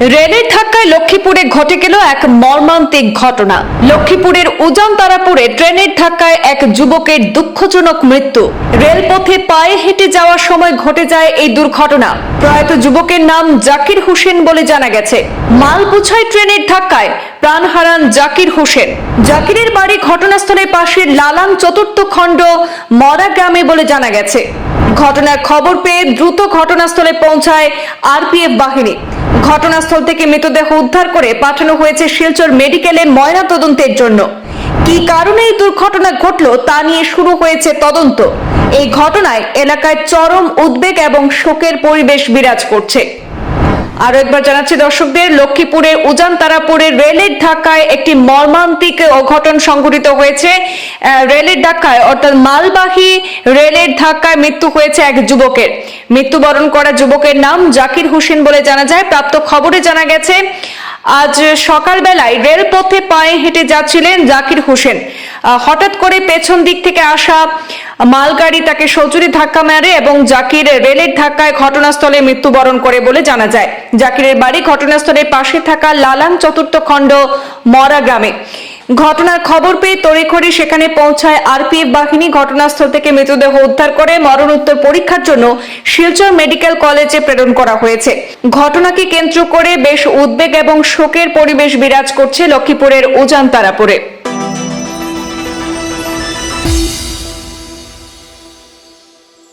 রেলের ধাক্কায় লক্ষ্মীপুরে ঘটে গেল এক মর্মান্তিক ঘটনা। লক্ষ্মীপুরের উজান তারাপুরে ট্রেনের ধাক্কায় এক যুবকের দুঃখজনক মৃত্যু। রেলপথে পায়ে হেঁটে যাওয়ার সময় ঘটে যায় এই দুর্ঘটনা। প্রয়াত যুবকের নাম জাকির হোসেন বলে জানা গেছে। মাল বোঝাই ট্রেনের ধাক্কায় প্রাণ হারান জাকির হোসেন। জাকিরের বাড়ি ঘটনাস্থলের পাশে লালাং চতুর্থ খণ্ড মরা গ্রামে বলে জানা গেছে। ঘটনার খবর পেয়ে দ্রুত ঘটনাস্থলে পৌঁছায় আরপিএফ বাহিনী। ঘটনাস্থল থেকে মৃতদেহ উদ্ধার করে পাঠানো হয়েছে শিলচর মেডিকেলে ময়না তদন্তের জন্য। কি কারণে এই দুর্ঘটনা ঘটলো তা নিয়ে শুরু হয়েছে তদন্ত। এই ঘটনায় এলাকায় চরম উদ্বেগ এবং শোকের পরিবেশ বিরাজ করছে। আরও একবার জানাচ্ছি দর্শকদের, লক্ষ্মীপুরের উজান তারাপুরের রেলের ধাক্কায় একটি মর্মান্তিক অঘটন সংঘটিত হয়েছে। রেলের ধাক্কায়, অর্থাৎ মালবাহী রেলের ধাক্কায় মৃত্যু হয়েছে এক যুবকের। মৃত্যুবরণ করা যুবকের নাম জাকির হোসেন বলে জানা যায়। প্রাপ্ত খবরে জানা গেছে আজ সকালবেলায় রেলপথে পায়ে হেঁটে যাচ্ছিলেন জাকির হোসেন। হঠাৎ করে পেছন দিক থেকে আসা মালগাড়ি তাকে সজুরি ধাক্কা মারে এবং জাকির রেলের ধাক্কায় ঘটনাস্থলে মৃত্যুবরণ করে বলে জানা যায়। জাকিরের বাড়ি ঘটনাস্থলের পাশে থাকা লালাং চতুর্থ খণ্ড মরা গ্রামে। ঘটনার খবর পেয়ে তড়িখড়ি সেখানে পৌঁছায় আরপিএফ বাহিনী। ঘটনাস্থল থেকে মৃতদেহ উদ্ধার করে মরণোত্তর পরীক্ষার জন্য শিলচর মেডিকেল কলেজে প্রেরণ করা হয়েছে। ঘটনাকে কেন্দ্র করে বেশ উদ্বেগ এবং শোকের পরিবেশ বিরাজ করছে লক্ষ্মীপুরের উজান তারাপুরে